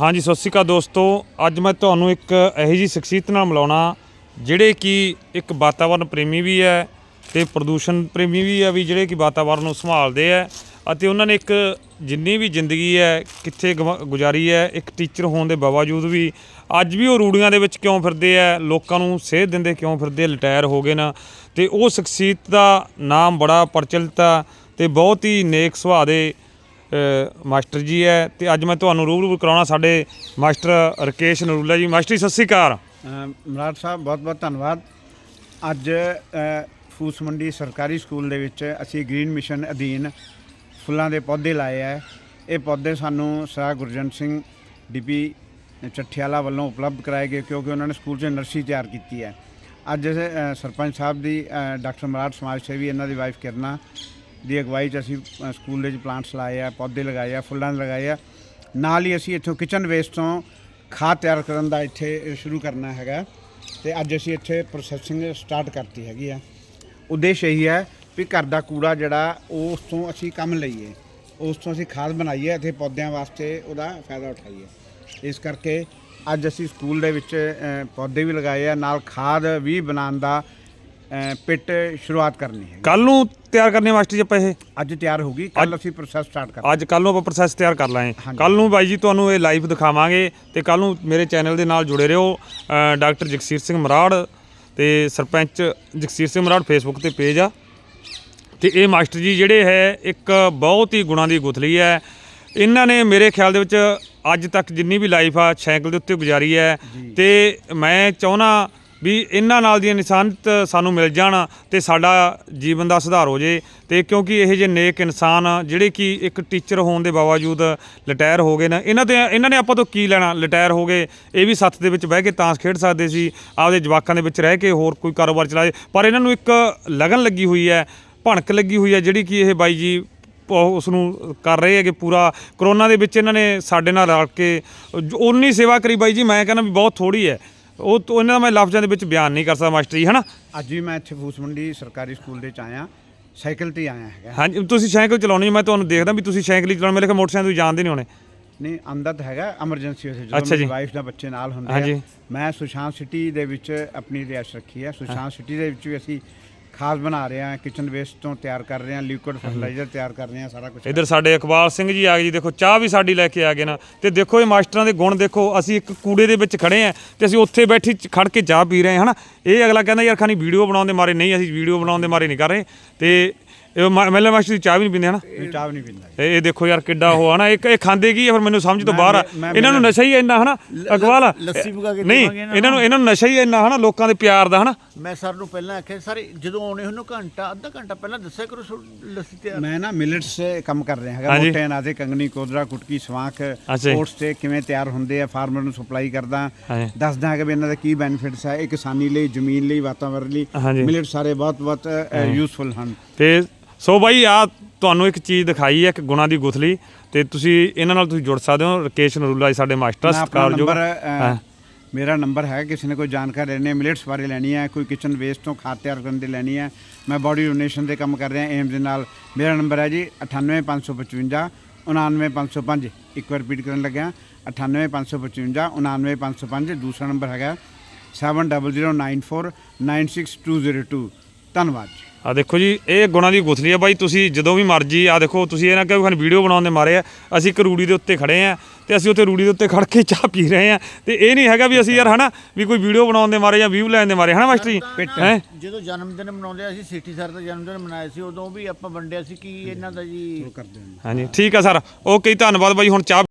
ਹਾਂਜੀ, ਸਤਿ ਸ਼੍ਰੀ ਅਕਾਲ ਦੋਸਤੋ। ਅੱਜ ਮੈਂ ਤੁਹਾਨੂੰ ਇੱਕ ਇਹੋ ਜਿਹੀ ਸ਼ਖਸੀਅਤ ਨਾਲ ਮਿਲਾਉਣਾ, ਜਿਹੜੇ ਕਿ ਇੱਕ ਵਾਤਾਵਰਣ ਪ੍ਰੇਮੀ ਵੀ ਹੈ ਤੇ ਪ੍ਰਦੂਸ਼ਣ ਪ੍ਰੇਮੀ ਵੀ ਹੈ ਵੀ, ਜਿਹੜੇ ਕਿ ਵਾਤਾਵਰਣ ਨੂੰ ਸੰਭਾਲਦੇ ਹੈ ਅਤੇ ਉਹਨਾਂ ਨੇ ਇੱਕ ਜਿੰਨੀ ਵੀ ਜ਼ਿੰਦਗੀ ਹੈ, ਕਿੱਥੇ ਗਵਾ- ਗੁਜ਼ਾਰੀ ਹੈ, ਇੱਕ ਟੀਚਰ ਹੋਣ ਦੇ ਬਾਵਜੂਦ ਵੀ ਅੱਜ ਵੀ ਉਹ ਰੂੜੀਆਂ ਦੇ ਵਿੱਚ ਕਿਉਂ ਫਿਰਦੇ ਹੈ, ਲੋਕਾਂ ਨੂੰ ਸੇਧ ਦਿੰਦੇ ਕਿਉਂ ਫਿਰਦੇ ਰਿਟਾਇਰ ਹੋ ਗਏ ਨਾ ਤੇ ਉਹ ਸ਼ਖਸੀਅਤ ਦਾ ਨਾਮ ਬੜਾ ਪ੍ਰਚਲਿਤ ਆ ਤੇ ਬਹੁਤ ਹੀ ਨੇਕ ਸੁਭਾਅ ਦੇ ਮਾਸਟਰ ਜੀ ਹੈ ਤੇ ਅੱਜ ਮੈਂ ਤੁਹਾਨੂੰ ਰੂਬਰੂ ਕਰਾਉਣਾ ਸਾਡੇ ਮਾਸਟਰ ਰਕੇਸ਼ ਨਰੂਲਾ ਜੀ। ਮਾਸਟਰ ਜੀ ਸਤਿ ਸ੍ਰੀ ਅਕਾਲ। ਮਰਾਠ ਸਾਹਿਬ ਬਹੁਤ ਬਹੁਤ ਧੰਨਵਾਦ। ਅੱਜ ਫੂਸ ਮੰਡੀ ਸਰਕਾਰੀ ਸਕੂਲ ਦੇ ਵਿੱਚ ਅਸੀਂ ਗ੍ਰੀਨ ਮਿਸ਼ਨ ਅਧੀਨ ਫੁੱਲਾਂ ਦੇ ਪੌਦੇ ਲਾਏ ਹੈ। ਇਹ ਪੌਦੇ ਸਾਨੂੰ ਸਰ ਗੁਰਜੰਟ ਸਿੰਘ ਡੀਪੀ ਚੱਠਿਆਲਾ ਵੱਲੋਂ ਉਪਲਬਧ ਕਰਾਏ ਗਏ ਕਿਉਂਕਿ ਉਹਨਾਂ ਨੇ ਸਕੂਲ 'ਚ ਨਰਸਰੀ ਤਿਆਰ ਕੀਤੀ ਹੈ। ਅੱਜ ਅ, ਸਰਪੰਚ ਸਾਹਿਬ ਦੀ ਡਾਕਟਰ ਮਰਾਠ ਸਮਾਜ ਸੇਵੀ ਇਹਨਾਂ ਦੀ ਵਾਈਫ ਕਿਰਨਾ ਦੀ ਅਗਵਾਈ 'ਚ ਅਸੀਂ ਅ, ਸਕੂਲ ਦੇ ਵਿੱਚ ਪਲਾਂਟਸ ਲਾਏ ਆ ਪੌਦੇ ਲਗਾਏ ਆ ਫੁੱਲਾਂ ਦੇ ਲਗਾਏ ਆ। ਨਾਲ ਹੀ ਅਸੀਂ ਇੱਥੋਂ ਕਿਚਨ ਵੇਸਟ ਤੋਂ ਖਾਦ ਤਿਆਰ ਕਰਨ ਦਾ ਇੱਥੇ ਸ਼ੁਰੂ ਕਰਨਾ ਹੈਗਾ। ਤੇ ਅੱਜ ਅਸੀਂ ਇੱਥੇ ਪ੍ਰੋਸੈਸਿੰਗ ਸਟਾਰਟ ਕਰਤੀ ਹੈਗੀ ਆ। ਉਦੇਸ਼ ਇਹੀ ਹੈ ਵੀ ਘਰ ਦਾ ਕੂੜਾ ਜਿਹੜਾ ਉਸ ਤੋਂ ਅਸੀਂ ਕੰਮ ਲਈਏ। ਉਸ ਤੋਂ ਅਸੀਂ ਖਾਦ ਬਣਾਈਏ ਅਤੇ ਪੌਦਿਆਂ ਵਾਸਤੇ ਉਹਦਾ ਫਾਇਦਾ ਉਠਾਈਏ। ਇਸ ਕਰਕੇ ਅੱਜ ਅਸੀਂ ਸਕੂਲ ਦੇ ਵਿੱਚ ਅ, ਪੌਦੇ ਵੀ ਲਗਾਏ ਆ। ਨਾਲ ਖਾਦ ਵੀ ਬਣਾਉਣ ਦਾ ਪਿੱਟ ਸ਼ੁਰੂਆਤ ਕਰਨੀ ਹੈ ਕੱਲ ਨੂੰ ਤਿਆਰ ਕਰਨੇ ਮਾਸਟਰ ਜੀ ਆਪਾਂ ਇਹ? ਅੱਜ ਤਿਆਰ ਹੋਗੀ ਕੱਲ ਅਸੀਂ ਪ੍ਰੋਸੈਸ ਸਟਾਰਟ ਕਰ ਅੱਜ ਕੱਲ ਨੂੰ ਆਪਾਂ ਪ੍ਰੋਸੈਸ ਤਿਆਰ ਕਰ ਲਾਂਗੇ। ਕੱਲ ਨੂੰ ਬਾਈ ਜੀ ਤੁਹਾਨੂੰ ਇਹ ਲਾਈਵ ਦਿਖਾਵਾਂਗੇ ਤੇ ਕੱਲ ਨੂੰ ਮੇਰੇ ਚੈਨਲ ਦੇ ਨਾਲ ਜੁੜੇ ਰਹੋ ਡਾਕਟਰ ਜਗਸੀਰ ਸਿੰਘ ਮਰਾੜ ਤੇ ਸਰਪੰਚ ਜਗਸੀਰ ਸਿੰਘ ਮਰਾੜ ਫੇਸਬੁੱਕ ਤੇ ਪੇਜ ਆ। ਤੇ ਇਹ ਮਾਸਟਰ ਜੀ ਜਿਹੜੇ ਹੈ ਇੱਕ ਬਹੁਤ ਹੀ ਗੁਣਾਂ ਦੀ ਗੁਥਲੀ ਹੈ। ਇਹਨਾਂ ਨੇ ਮੇਰੇ ਖਿਆਲ ਦੇ ਵਿੱਚ ਅੱਜ ਤੱਕ ਜਿੰਨੀ ਵੀ ਲਾਈਫ ਆ ਸਾਈਕਲ ਦੇ ਉੱਤੇ ਗੁਜ਼ਾਰੀ ਹੈ। ਤੇ ਮੈਂ ਚਾਹੁੰਦਾ ਵੀ ਇਹਨਾਂ ਨਾਲ ਦੀ ਨਿਸ਼ਾਨਤ ਸਾਨੂੰ ਮਿਲ ਜਾਣ ਤੇ ਸਾਡਾ ਜੀਵਨ ਦਾ ਸੁਧਾਰ ਹੋ ਜੇ ਤੇ ਕਿਉਂਕਿ ਇਹ ਜੇ ਨੇਕ ਇਨਸਾਨ ਆ, ਜਿਹੜੇ ਕਿ ਇੱਕ ਟੀਚਰ ਹੋਣ ਦੇ ਬਾਵਜੂਦ ਰਿਟਾਇਰ ਹੋ ਗਏ ਨੇ ਇਹਨਾਂ ਦੇ ਇਹਨਾਂ ਨੇ ਆਪਾਂ ਤੋਂ ਕੀ ਲੈਣਾ? ਰਿਟਾਇਰ ਹੋ ਗਏ ਇਹ ਵੀ ਸੱਥ ਦੇ ਵਿੱਚ ਬਹਿ ਕੇ ਤਾਂਸ ਖੇਡ ਸਕਦੇ ਸੀ ਆਪਦੇ ਜਵਾਕਾਂ ਦੇ ਵਿੱਚ ਰਹਿ ਕੇ ਹੋਰ ਕੋਈ ਕਾਰੋਬਾਰ ਚਲਾਏ ਪਰ ਇਹਨਾਂ ਨੂੰ ਇੱਕ ਲਗਨ ਲੱਗੀ ਹੋਈ ਹੈ ਭਣਕ ਲੱਗੀ ਹੋਈ ਹੈ ਜਿਹੜੀ ਕਿ ਇਹ ਬਾਈ ਜੀ ਉਸ ਨੂੰ ਕਰ ਰਹੇ ਹੈਗੇ ਪੂਰਾ। ਕਰੋਨਾ ਦੇ ਵਿੱਚ ਇਹਨਾਂ ਨੇ ਸਾਡੇ ਨਾਲ ਰਲ ਕੇ ਉਨੀ ਸੇਵਾ ਕਰੀ ਬਾਈ ਜੀ ਮੈਂ ਕਹਿੰਦਾ ਵੀ ਬਹੁਤ ਥੋੜੀ ਹੈ। ਉਹ ਤੋਂ ਇਹਨਾਂ ਦਾ ਮੈਂ ਲਫ਼ਜ਼ਾਂ ਦੇ ਵਿੱਚ ਬਿਆਨ ਨਹੀਂ ਕਰ ਸਕਦਾ ਮਾਸਟਰ ਜੀ ਹਨਾ? ਅੱਜ ਵੀ ਮੈਂ ਇੱਥੇ ਫੂਸ ਮੰਡੀ ਸਰਕਾਰੀ ਸਕੂਲ ਦੇ ਚ ਆਇਆ ਸਾਈਕਲ ਤੇ ਆਇਆ ਹੈਗਾ। ਹਾਂਜੀ ਤੁਸੀਂ ਸਾਈਕਲ ਚਲਾਉਣੀ ਮੈਂ ਤੁਹਾਨੂੰ ਦੇਖਦਾ ਵੀ ਤੁਸੀਂ ਸਾਈਕਲ ਹੀ ਚਲਾਉਣ ਮੇਰੇ ਕੋਲ ਮੋਟਰਸਾਈਕਲ ਤੁਸੀਂ ਜਾਣਦੇ ਨਹੀਂ ਹੋਣੇ। ਨਹੀਂ ਆਮਦਨ ਹੈਗਾ ਐਮਰਜੈਂਸੀ ਹੋਵੇ ਜਦੋਂ ਮੇਰੀ। ਵਾਈਫ ਦਾ ਬੱਚੇ ਨਾਲ ਹੁੰਦੇ। ਆ। ਮੈਂ ਸੁਸ਼ਾਂਤ ਸਿਟੀ ਦੇ ਵਿੱਚ ਆਪਣੀ ਰਿਹਾਇਸ਼ ਰੱਖੀ ਹੈ ਸੁਸ਼ਾਂਤ ਸਿਟੀ ਦੇ ਵਿੱਚ ਵੀ ਅਸੀਂ ਖਾਦ ਬਣਾ ਰਹੇ ਹਾਂ ਕਿਚਨ ਵੇਸਟ ਤੋਂ ਤਿਆਰ ਕਰ ਰਹੇ ਹਾਂ ਲਿਕੁਇਡ ਫਰਟੀਲਾਈਜ਼ਰ ਤਿਆਰ ਕਰ ਰਹੇ ਹਾਂ ਸਾਰਾ ਕੁਝ ਇਧਰ ਸਾਡੇ ਇਕਬਾਲ ਸਿੰਘ ਜੀ ਆ ਗਏ ਜੀ ਦੇਖੋ ਚਾਹ ਵੀ ਸਾਡੀ ਲੈ ਕੇ ਆ ਗਏ ਨਾ। ਤੇ ਦੇਖੋ ਇਹ ਮਾਸਟਰਾਂ ਦੇ ਗੁਣ ਦੇਖੋ ਅਸੀਂ ਇੱਕ ਕੂੜੇ ਦੇ ਵਿੱਚ ਖੜੇ ਆ ਤੇ ਅਸੀਂ ਉੱਥੇ ਬੈਠੀ ਖੜ ਕੇ ਚਾਹ ਪੀ ਰਹੇ ਹਾਂ ਹਨਾ। ਇਹ ਅਗਲਾ ਕਹਿੰਦਾ ਯਾਰ ਖਾਨੀ ਵੀਡੀਓ ਬਣਾਉਣ ਦੇ ਮਾਰੇ ਨਹੀਂ ਅਸੀਂ ਵੀਡੀਓ ਬਣਾਉਣ ਦੇ ਮਾਰੇ ਨਹੀਂ ਕਰ ਰਹੇ। ਤੇ ਇਹ ਮੈਲੇ ਮਾਸਟਰ ਦੀ ਚਾਹ ਵੀ ਨਹੀਂ ਪੀਂਦੇ ਹਨਾ? ਇਹ ਚਾਹ ਵੀ ਨਹੀਂ ਪੀਂਦਾ ਇਹ ਇਹ ਦੇਖੋ ਯਾਰ ਕਿੱਡਾ ਉਹ ਹਨਾ ਇੱਕ ਇਹ ਖਾਂਦੇ ਕੀ ਆ ਫਿਰ ਮੈਨੂੰ ਸਮਝ ਤੋਂ ਬਾਹਰ ਆ। ਇਹਨਾਂ ਨੂੰ ਨਸ਼ਾ ਹੀ ਇੰਨਾ ਹਨਾ? ਅਕਵਾਲ ਲੱਸੀ ਮੰਗਾ ਕੇ ਨਹੀਂ ਦੇਵਾਂਗੇ ਇਹਨਾਂ ਨੂੰ ਇਹਨਾਂ ਨੂੰ ਨਸ਼ਾ ਹੀ ਇੰਨਾ ਹਨਾ? ਲੋਕਾਂ ਦੇ ਪਿਆਰ ਦਾ ਹਨਾ? ਮੈਂ ਸਰ ਨੂੰ ਪਹਿਲਾਂ ਆਖਿਆ ਸਰ ਜਦੋਂ ਆਉਣੇ ਉਹਨੂੰ ਘੰਟਾ ਅੱਧਾ ਘੰਟਾ ਪਹਿਲਾਂ ਦੱਸਿਆ ਕਰੋ ਸੋ ਲੱਸੀ ਤਿਆਰ। ਮੈਂ ਨਾ ਮਿਲਟਸ ਤੇ ਕੰਮ ਕਰ ਰਿਹਾ ਹੈਗਾ ਹਾਂਜੀ। ਮੋਟੇ ਅਨਾਜੇ ਕੰਗਣੀ ਕੋਦਰਾ ਕੁਟਕੀ ਸਵਾਂਖ ਜੀ। ਓਟਸ ਤੇ ਕਿਵੇਂ ਤਿਆਰ ਹੁੰਦੇ ਆ ਫਾਰਮਰ ਨੂੰ ਸਪਲਾਈ ਕਰਦਾ ਹਾਂਜੀ। ਦੱਸਦਾ ਹੈਗਾ ਵੀ ਇਹਨਾਂ ਦੇ ਕੀ ਬੈਨੀਫਿਟਸ ਹੈ ਇਹ ਕਿਸਾਨੀ ਲਈ ਜ਼ਮੀਨ ਲਈ ਵਾਤਾਵਰਣ ਲਈ। ਮਿਲਟ ਸਾਰੇ ਬਹੁਤ ਬਹੁਤ ਯੂਸਫੁਲ ਹਨ। ਤੇ ਸੋ ਬਾਈ ਆ ਤੁਹਾਨੂੰ ਇੱਕ ਚੀਜ਼ ਦਿਖਾਈ ਹੈ ਇੱਕ ਗੁਣਾ ਦੀ ਗੁਥਲੀ ਤੇ ਤੁਸੀਂ ਇਹਨਾਂ ਨਾਲ ਤੁਸੀਂ ਜੁੜ ਸਕਦੇ ਹੋ। ਰਕੇਸ਼ ਨਰੂਲਾ ਜੀ ਸਾਡੇ ਮਾਸਟਰ ਮੈਂ ਆਪਣਾ ਸਤਿਕਾਰਯੋਗ। ਨੰਬਰ ਹਾਂ। ਅ, ਮੇਰਾ ਨੰਬਰ ਹੈ ਕਿਸੇ ਨੇ ਕੋਈ ਜਾਣਕਾਰੀ ਲੈਣੀ ਹੈ ਮਿਲਟਸ ਬਾਰੇ ਲੈਣੀ ਹੈ ਕੋਈ ਕਿਚਨ ਵੇਸਟ ਤੋਂ ਖਾਦ ਤਿਆਰ ਕਰਨ ਦੀ ਲੈਣੀ ਹੈ ਮੈਂ ਬਾਡੀ ਡੋਨੇਸ਼ਨ ਦੇ ਕੰਮ ਕਰ ਰਿਹਾ ਏਮਸ ਦੇ ਨਾਲ। ਮੇਰਾ ਨੰਬਰ ਹੈ ਜੀ 98555 99505 ਇੱਕ ਵਾਰ ਰਿਪੀਟ ਕਰਨ ਲੱਗਿਆ 98555 99505 ਦੂਸਰਾ ਨੰਬਰ ਹੈਗਾ 7009496202 ਧੰਨਵਾਦ ਜੀ। ਆ ਦੇਖੋ ਜੀ ਇਹ ਗੁਣਾ ਦੀ ਗੁਥਲੀ ਹੈ ਬਾਈ ਤੁਸੀਂ ਜਦੋਂ ਵੀ ਮਰਜ਼ੀ ਆ ਦੇਖੋ ਤੁਸੀਂ ਇਹ ਨਾ ਕਹੋ ਖਾਨ ਵੀਡੀਓ ਬਣਾਉਣ ਦੇ ਮਾਰੇ ਆ ਅਸੀਂ ਇੱਕ ਰੂੜੀ ਦੇ ਉੱਤੇ ਖੜੇ ਆ ਤੇ ਅਸੀਂ ਉੱਥੇ ਰੂੜੀ ਦੇ ਉੱਤੇ ਖੜ ਕੇ ਚਾਹ ਪੀ ਰਹੇ ਆ ਤੇ ਇਹ ਨਹੀਂ ਹੈਗਾ ਵੀ ਅਸੀਂ ਯਾਰ ਹਨਾ ਵੀ ਕੋਈ ਵੀਡੀਓ ਬਣਾਉਣ ਦੇ ਮਾਰੇ ਜਾਂ ਵਿਊ ਲੈਣ ਦੇ ਮਾਰੇ ਹਨਾ ਮਾਸਟਰ ਜੀ? ਹੈ? ਜਦੋਂ ਜਨਮ ਦਿਨ ਮਨਾਉਂਦੇ ਅਸੀਂ ਸਿੱਠੀ ਸਰ ਦਾ ਜਨਮ ਦਿਨ ਮਨਾਇਆ ਸੀ ਉਦੋਂ ਵੀ ਆਪਾਂ ਵੰਡਿਆ ਸੀ ਕਿ ਇਹਨਾਂ ਦਾ ਜੀ ਹਾਂਜੀ ਠੀਕ ਆ ਸਰ ਓਕੇ ਧੰਨਵਾਦ ਬਾਈ ਹੁਣ ਚਾਹ